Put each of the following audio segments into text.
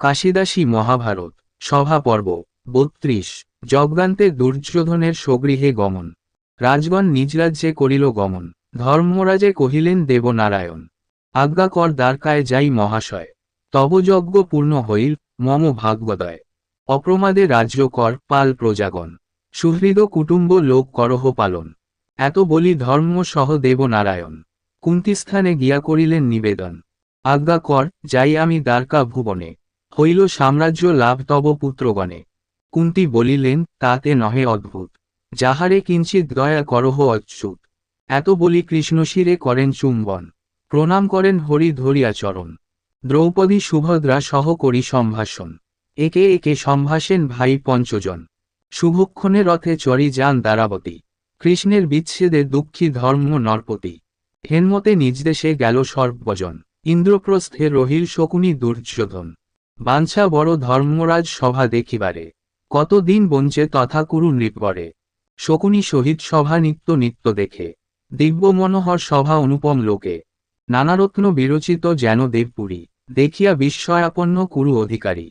কাশিদাসী মহাভারত, সভা পর্ব, বত্রিশ যজ্ঞান্তে দুর্যোধনের স্বগৃহে গমন। রাজগণ নিজ রাজ্যে করিল গমন। ধর্মরাজে কহিলেন দেবনারায়ণ, আজ্ঞা কর দ্বারকায় যাই মহাশয়। তব যজ্ঞ পূর্ণ হইল, মম ভাগ্যদয় অপ্রমাদে রাজ্য কর, পাল প্রজাগণ। সুহৃদ কুটুম্ব লোক করহ পালন। এত বলি ধর্ম সহ দেবনারায়ণ। কুন্তিস্থানে গিয়া করিলেন নিবেদন। আজ্ঞা কর, যাই আমি দ্বারকা ভুবনে। হইল সাম্রাজ্য লাভ তব পুত্রগণে। কুন্তি বলিলেন, তাতে নহে অদ্ভুত। যাহারে কিঞ্চিত দয়া করহ অচ্যুত। এত বলি কৃষ্ণশিরে করেন চুম্বন। প্রণাম করেন হরি ধরিয়া চরণ দ্রৌপদী সুভদ্রা সহ করি সম্ভাষণ। একে একে সম্ভাষেন ভাই পঞ্চজন। শুভক্ষণে রথে চরি যান দ্বারাবতী। কৃষ্ণের বিচ্ছেদে দুঃখী ধর্ম নরপতি। হেনমতে নিজ দেশে গেল সর্বজন। ইন্দ্রপ্রস্থে রহিল শকুনি দুর্যোধন। বাঞ্ছা বড় ধর্মরাজ সভা দেখিবারে। কতদিন বঞ্চে তথা কুরু নৃপরে শকুনি সহিত সভা নিত্য নিত্য দেখে। দিব্য মনোহর সভা অনুপম লোকে। নানারত্ন বিরচিত যেন দেবপুরী। দেখিয়া বিস্ময়াপন্ন কুরু অধিকারী।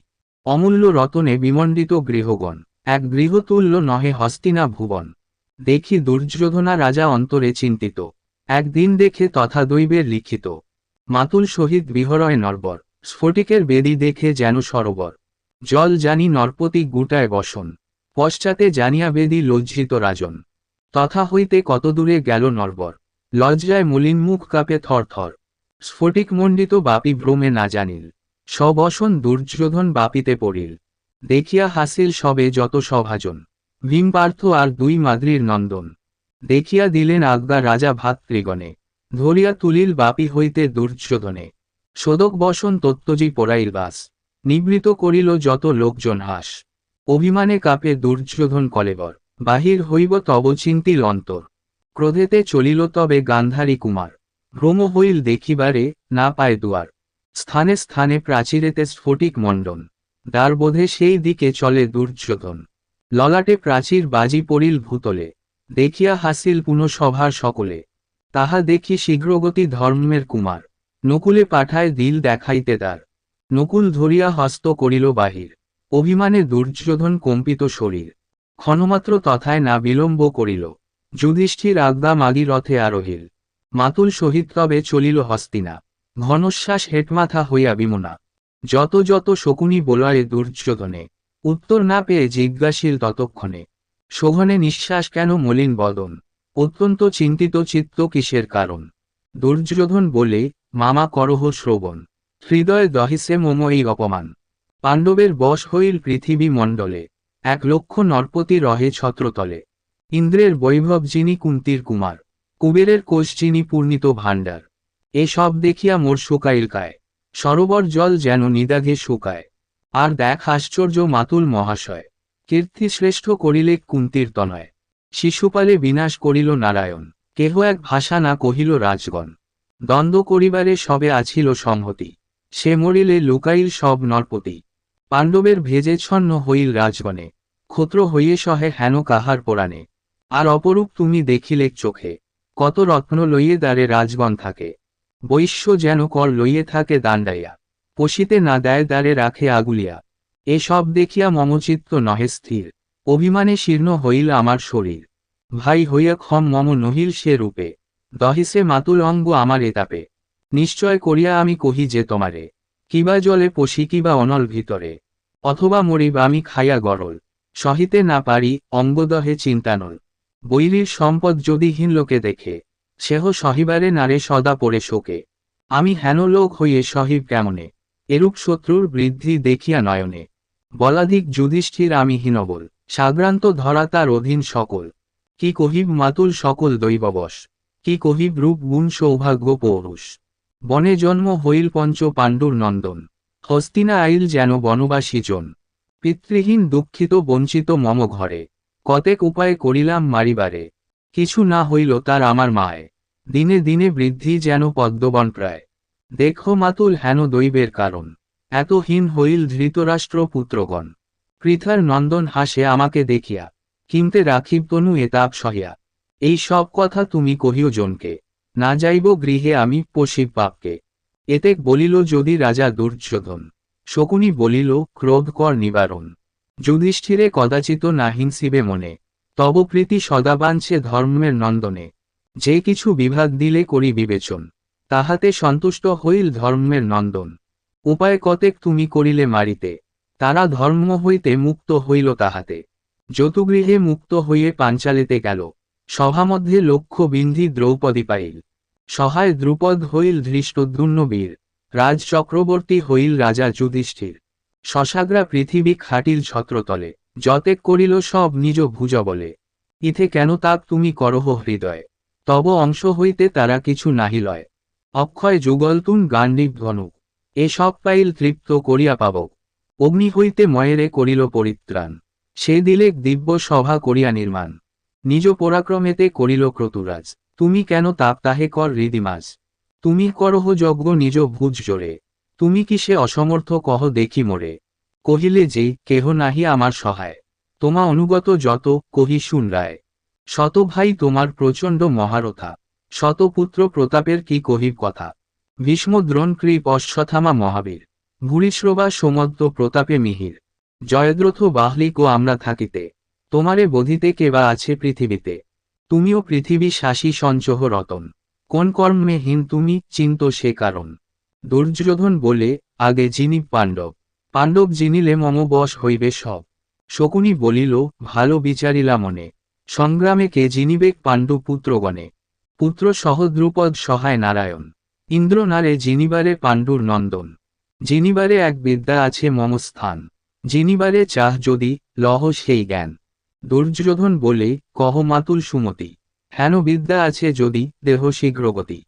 অমূল্য রতনে বিমণ্ডিত গৃহগণ। এক গৃহতুল্য নহে হস্তিনা ভুবন। দেখি দুর্যোধনা রাজা অন্তরে চিন্তিত। একদিন দেখে তথা দৈবের লিখিত। মাতুল সহিত বিহরয় নরবর। স্ফটিকের বেদি দেখে যেন সরোবর। জল জানি নরপতি গুটায় বসন, পশ্চাতে জানিয়া বেদি লজ্জিত রাজন। তথা হইতে কত দূরে গেল নরবর, লজ্জায় মলিন মুখ কাঁপে থর থর। স্ফটিক মণ্ডিত বাপি ভ্রমে না জানিল সবসন দুর্যোধন বাপিতে পড়িল। দেখিয়া হাসিল সবে যত সভাজন ভীম পার্থ আর দুই মাদ্রির নন্দন। দেখিয়া দিলেন আজ্ঞা রাজা ভাতৃগণে, ধরিয়া তুলিল বাপি হইতে দুর্যোধনে। সদক বসন তত্ত্বজি পোড়াইল বাস। নিবৃত করিল যত লোকজন হাস। অভিমানে কাপে দুর্যোধন কলেবর। বাহির হইব তব চিন্তিল অন্তর। ক্রোধেতে চলিল তবে গান্ধারী কুমার। ভ্রম হইল দেখিবারে না পায় দুয়ার। স্থানে স্থানে প্রাচীরেতে স্ফটিক মণ্ডন। দ্বারবোধে সেই দিকে চলে দুর্যোধন। ললাটে প্রাচীর বাজি পড়িল ভূতলে। দেখিয়া হাসিল পুনঃসভার সকলে। তাহা দেখি শীঘ্রগতি ধর্মের কুমার। নকুলে পাঠায় দিল দেখাইতে তার। নকুল ধরিয়া হস্ত করিল বাহির। অভিমানে দুর্যোধন কম্পিত শরীর। ক্ষণমাত্র তথায় না বিলম্ব করিল। যুধিষ্ঠির আজ্ঞা মাগি রথে আরোহিল। মাতুল সহিত তবে চলিল হস্তিনা। ঘনশ্বাস হেটমাথা হইয়া বিমনা। যত যত শকুনি বোলারে দুর্যোধনে। উত্তর না পেয়ে জিজ্ঞাসীল ততক্ষণে। শোভনে নিঃশ্বাস কেন মলিন বদন? অত্যন্ত চিন্তিত চিত্ত কিসের কারণ? দুর্যোধন বলে, মামা করহ শ্রবণ। হৃদয় দহিসে মম এই অপমান। পাণ্ডবের বশ হইল পৃথিবী মণ্ডলে। এক লক্ষ নরপতি রহে ছত্রতলে। ইন্দ্রের বৈভব যিনি কুন্তির কুমার। কুবেরের কোষ যিনি পূর্ণিত ভাণ্ডার। এসব দেখিয়া মোর শুকাইল কায়। সরোবর জল যেন নিদাঘে শুকায়। আর দেখ আশ্চর্য মাতুল মহাশয়। কীর্তি শ্রেষ্ঠ করিলে কুন্তির তনয়। শিশুপালে বিনাশ করিল নারায়ণ। কেহ এক ভাষা না কহিল, রাজগণ, দ্বন্দ্ব করিবারে সবে আছিল সংহতি সে মরিলে লুকাইল সব নরপতি। পাণ্ডবের ভেজে ছন্ন হইল রাজগণে। ক্ষত্র হইয়ে সহে হেন কাহার পোড়ানে আর অপরূপ তুমি দেখিলে চোখে। কত রত্ন লইয়ে দ্বারে রাজগণ থাকে। বৈশ্য যেন কর লইয়ে থাকে দাণ্ডাইয়া। পশিতে না দেয় দ্বারে রাখে আগুলিয়া। এসব দেখিয়া মমচিত্ত নহে স্থির। অভিমানে শীর্ণ হইল আমার শরীর। ভাই হইয়া ক্ষম মম নহিল সে রূপে। দহিসে মাতুল অঙ্গ আমার এতাপে নিশ্চয় করিয়া আমি কহি যে তোমারে, কিবা জলে পশি কিবা অনল ভিতরে। অথবা মরিব আমি খাইয়া গরল, সহিতে না পারি অঙ্গদহে চিন্তানল বৈরীর সম্পদ যদি হীন লোকে দেখে, সেহ সহিবারে নারে সদা পড়ে শোকে। আমি হেন লোক হইয়ে সহিব কেমনে, এরূপ শত্রুর বৃদ্ধি দেখিয়া নয়নে। বলাধিক যুধিষ্ঠির আমি হীনবল, সাগ্রান্ত ধরা তার অধীন সকল। কি কহিব মাতুল সকল দৈববশ? কি কহিব রূপ গুণ সৌভাগ্য পৌরুষ? বনে জন্ম হইল পঞ্চ পাণ্ডুর নন্দন। হস্তিনা আইল যেন বনবাসী জন। পিতৃহীন দুঃখিত বঞ্চিত মম ঘরে। কতেক উপায় করিলাম মারিবারে। কিছু না হইল তার আমার মায়। দিনে দিনে বৃদ্ধি যেন পদ্মবন প্রায়। দেখো মাতুল হেন দৈবের কারণ। এতহীন হইল ধৃতরাষ্ট্র পুত্রগণ পৃথার নন্দন হাসে আমাকে দেখিয়া। কিমতে রাখিব তনু এতাপ সহিয়া। এই সব কথা তুমি কহিও জনকে, না যাইব গৃহে আমি পশিব পাপকে এতেক বলিল যদি রাজা দুর্যোধন, শকুনি বলিল, ক্রোধ কর নিবারণ। যুধিষ্ঠিরে কদাচিত না হিংসিবে মনে, তব প্রীতি সদা বাঞ্ছে ধর্মের নন্দনে। যে কিছু বিভাগ দিলে করি বিবেচন, তাহাতে সন্তুষ্ট হইল ধর্মের নন্দন। উপায় কতেক তুমি করিলে মারিতে, তারা ধর্ম হইতে মুক্ত হইল তাহাতে। যতুগৃহে মুক্ত হইয়ে পাঞ্চালিতে গেল। সভামধ্যে লক্ষ্য বিন্ধি দ্রৌপদী পাইল। সহায় দ্রুপদ হইল ধৃষ্টদ্যুন্ন বীর। রাজ চক্রবর্তী হইল রাজা যুধিষ্ঠির। শশাগ্রা পৃথিবী খাটিল ছত্রতলে। যতেক করিল সব নিজ ভুজ বলে। ইথে কেন তাপ তুমি করহ হৃদয়? তব অংশ হইতে তারা কিছু নাহি লয়। অক্ষয় যুগলতুন গান্ডীব ধনুক এসব পাইল তৃপ্ত করিয়া পাব অগ্নি হইতে ময়েরে করিল পরিত্রাণ। সে দিলেক দিব্য সভা করিয়া নির্মাণ। নিজ পরাক্রমেতে করিল ক্রতুরাজ, তুমি কেন তাপ তাহে কর হৃদিমাজ তুমি করহ যজ্ঞ নিজ ভুজ জোরে। তুমি কি সে অসমর্থ কহ দেখি মোরে। কহিলে যে, কেহ নাহি আমার সহায়। তোমা অনুগত যত, কহি শুন রায়। শত ভাই তোমার প্রচণ্ড মহারথা। শত পুত্র প্রতাপের কি কহিব কথা? ভীষ্ম দ্রোণ কৃপ অশ্বথামা মহাবীর। ভূরিশ্রবা সমদ্দ প্রতাপে মিহির। জয়দ্রথ বাহলিক ও আমরা থাকিতে, তোমারে বোধিতে কেবা আছে পৃথিবীতে। তুমিও পৃথিবী শাসী সঞ্চহ রতন। কোন কর্মে হীন তুমি চিন্ত সে কারণ। দুর্যোধন বলে, আগে যিনি পাণ্ডব পাণ্ডব জিনিলে মম বশ হইবে সব। শকুনি বলিল, ভালো বিচারিলা মনে। সংগ্রামে কে জিনিবেক পাণ্ডু পুত্রগণে। পুত্র সহদ্রুপদ সহায় নারায়ণ। ইন্দ্রনারে জিনিবারে পাণ্ডুর নন্দন। জিনিবারে এক বিদ্যা আছে মম জিনিবারে চাহ যদি লহ সেই জ্ঞান। দুর্যোধন বলে, কহ মাতুল সুমতি, হেন বিদ্যা আছে যদি দেহ শীঘ্রগতি।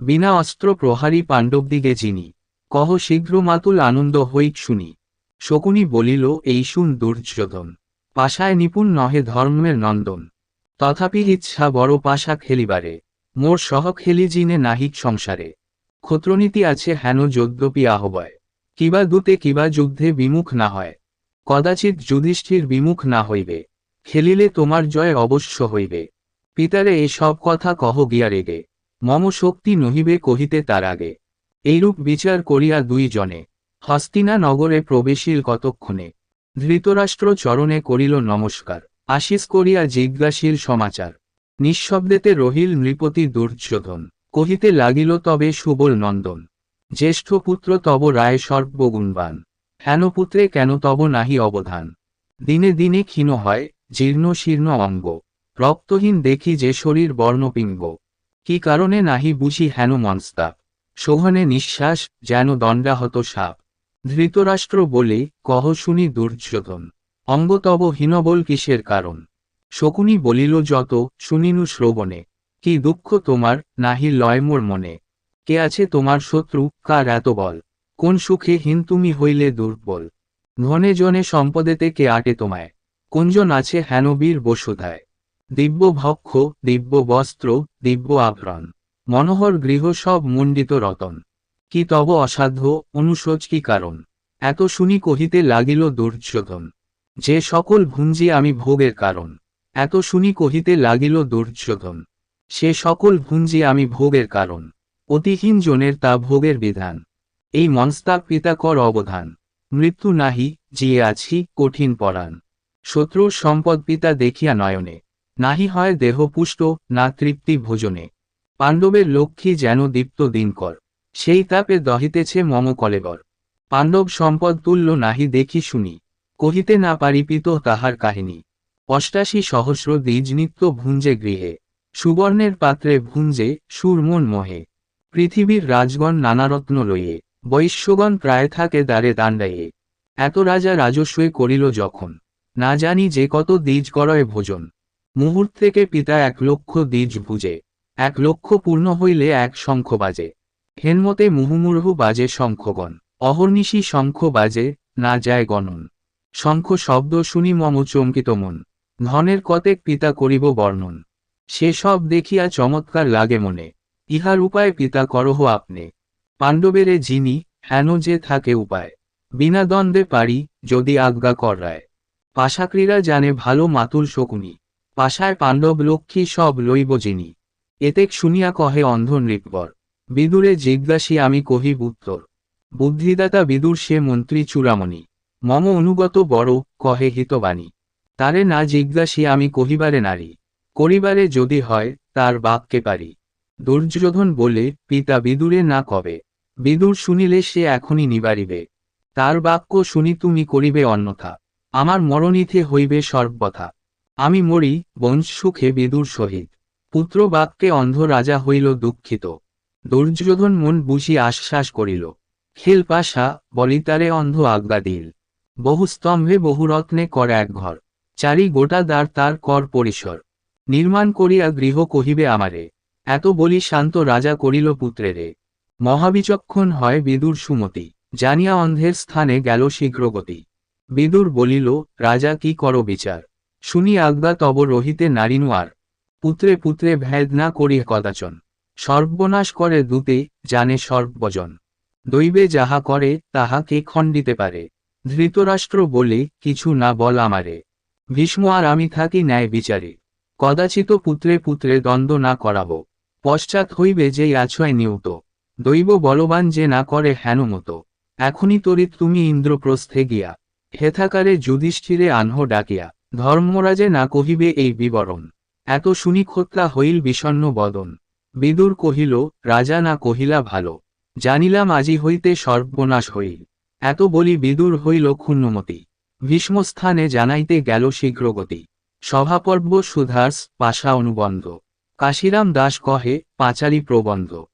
বিনা অস্ত্র প্রহারী পাণ্ডবদিগে যিনি, কহ শীঘ্র মাতুল আনন্দ হইক শুনি। শকুনি বলিল, এই শুন দুর্যোধন, পাশায় নিপুণ নহে ধর্মের নন্দন। তথাপি ইচ্ছা বড় পাশা খেলিবারে, মোর সহ খেলি জিনে নাহিক সংসারে। ক্ষত্রনীতি আছে হেন যদ্যপি আহ্বয়, কিবা দূতে কিবা যুদ্ধে বিমুখ না হয়। কদাচিৎ যুধিষ্ঠির বিমুখ না হইবে, খেলিলে তোমার জয় অবশ্য হইবে। পিতারে এসব কথা কহ গিয়া রেগে, মম শক্তি নহিবে কহিতে তার আগে। এইরূপ বিচার করিয়া দুই জনে, হস্তিনা নগরে প্রবেশিল কতক্ষণে, ধৃতরাষ্ট্র চরণে করিল নমস্কার আশিস করিয়া জিজ্ঞাসীর সমাচার। নিঃশব্দেতে রহিল নৃপতি দুর্যোধন, কহিতে লাগিল তবে সুবল নন্দন, জ্যেষ্ঠ পুত্র তব রায় সর্বগুণবান। হেন পুত্রে কেন তব নাহি অবধান? দিনে দিনে ক্ষীণ হয়, জীর্ণ শীর্ণ অঙ্গ। রক্তহীন দেখি যে শরীর বর্ণপিঙ্গ কি কারণে নাহি বুঝি হেন মনস্তাপ শোভনে নিঃশ্বাস, যেন দণ্ডাহত সাপ। ধৃতরাষ্ট্র বলে, কহ শুনি দুর্যোধন। অঙ্গ তব হীনবল কিসের কারণ? শকুনি বলিল, যত, শুনিনু শ্রবণে। কি দুঃখ তোমার, নাহি লয় মোর মনে। কে আছে তোমার শত্রু, কার এত বল? কোন সুখে হীন তুমি হইলে দুর্বল। ধনে জনে সম্পদেতে কে আটে তোমায়। কোনজন আছে হেনবীর বসুধায়। দিব্য ভক্ষ, দিব্য বস্ত্র, দিব্য আভরণ। মনোহর গৃহ সব মণ্ডিত রতন। কি তব অসাধ্য, অনুশোচ কি কারণ? এত শুনি কহিতে লাগিল দুর্যোধন। যে সকল ভুঞ্জি আমি ভোগের কারণ। এত শুনি কহিতে লাগিল দুর্যোধন। সে সকল ভুঞ্জি আমি ভোগের কারণ। অতিহীন জনের তা ভোগের বিধান। এই মনস্তাপ পিতা কর অবধান। মৃত্যু নাহি, জিয়ে আছি, কঠিন পরাণ। শত্রুর সম্পদ পিতা দেখিয়া নয়নে। নাহি হয় দেহ পুষ্ট, না তৃপ্তি ভোজনে। পাণ্ডবের লক্ষ্মী যেন দীপ্ত দিনকর। সেই তাপে দহিতেছে মম কলেবর। পাণ্ডব সম্পদ তুল্য নাহি দেখি শুনি। কহিতে না পারিপিত তাহার কাহিনী। অষ্টাশি সহস্র দ্বিজ নিত্য ভুঞ্জে গৃহে। সুবর্ণের পাত্রে ভুঞ্জে সুরমন মোহে। পৃথিবীর রাজগণ নানারত্ন লইয়ে। বৈশ্যগণ প্রায় থাকে দ্বারে দাণ্ডাইয়ে এত রাজা রাজস্বই করিল যখন। না জানি যে কত দ্বিজ করয় ভোজন। মুহূর্তেকে পিতা এক লক্ষ দ্বিজ ভুজে। এক লক্ষ পূর্ণ হইলে এক শঙ্খ বাজে। হেনমতে মুহুমুর্হু বাজে শঙ্খগণ। অহর্নিশি শঙ্খ বাজে, না যায় গণন। শঙ্খ শব্দ শুনি মম চমকিত মন। ধনের কতেক পিতা করিব বর্ণন। সে সব দেখিয়া চমৎকার লাগে মনে। ইহার উপায় পিতা করহ আপনি। পাণ্ডবেরে যিনি, হেন যে থাকে উপায়। বিনা দ্বন্দ্বে পারি, যদি আজ্ঞা কর রায় পাশাক্রীরা জানে ভালো মাতুল শকুনি। পাশায় পাণ্ডব লক্ষ্মী সব লইব যিনি। এতেক শুনিয়া কহে অন্ধ নৃপবর। বিদুরে জিজ্ঞাসী আমি কহিব উত্তর। বুদ্ধিদাতা বিদুর সে মন্ত্রী চূড়ামণি। মম অনুগত বড়, কহে হিতবাণী। তারে না জিজ্ঞাসি আমি কহিবারে নারী। করিবারে যদি হয়, তার বাপকে পারি। দুর্যোধন বলে, পিতা বিদুরে না কবে? বিদুর শুনিলে সে এখনই নিবারিবে। তার বাক্য শুনি তুমি করিবে অন্যথা। আমার মরণিথে হইবে সর্বথা আমি মরি বংশ সুখে বিদুর সহিত। পুত্র বাক্যে অন্ধ রাজা হইল দুঃখিত। দুর্যোধন মন বুঝি আশ্বাস করিল, খেল পাশা, বলিতারে অন্ধ আজ্ঞা দিল। বহু স্তম্ভে বহু রত্নে কর এক ঘর। চারি গোটা দ্বার তার কর পরিসর। নির্মাণ করিয়া গৃহ কহিবে আমারে, এত বলি শান্ত রাজা করিল পুত্রেরে। মহাবিচক্ষণ হয় বিদুর সুমতি, জানিয়া অন্ধের স্থানে গেল শীঘ্রগতি। বিদুর বলিল, রাজা, কি কর বিচার? শুনি আজ্ঞা, তব রহিতে নারিনু আর। পুত্রে পুত্রে ভেদ না করি কদাচন। সর্বনাশ করে দূতে, জানে সর্বজন। দৈবে যাহা করে তাহা কে খণ্ডিতে পারে। ধৃতরাষ্ট্র বলে, কিছু না বল আমারে। ভীষ্ম আর আমি থাকি ন্যায় বিচারে। কদাচিত পুত্রে পুত্রে দ্বন্দ্ব না করাব। পশ্চাৎ হইবে যে আছয় নিয়ত দৈব বলবান যে না করে হেন মতো এখনই তরিত তুমি ইন্দ্রপ্রস্থে গিয়া হেথাকারে যুধিষ্ঠিরে আনহ ডাকিয়া, ধর্মরাজে না কহিবে এই বিবরণ। এত শুনি খোতলা হইল বিষণ্ণ বদন। বিদুর কহিল, রাজা না কহিলা ভালো। জানিলাম আজি হইতে সর্বনাশ হইল। এত বলি বিদুর হইল ক্ষুণ্ণমতি। ভীষ্মস্থানে জানাইতে গেল শীঘ্রগতি। সভাপর্ব সুধার্স পাশা অনুবন্ধ। কাশিরাম দাস কহে, পাঁচালী প্রবন্ধ।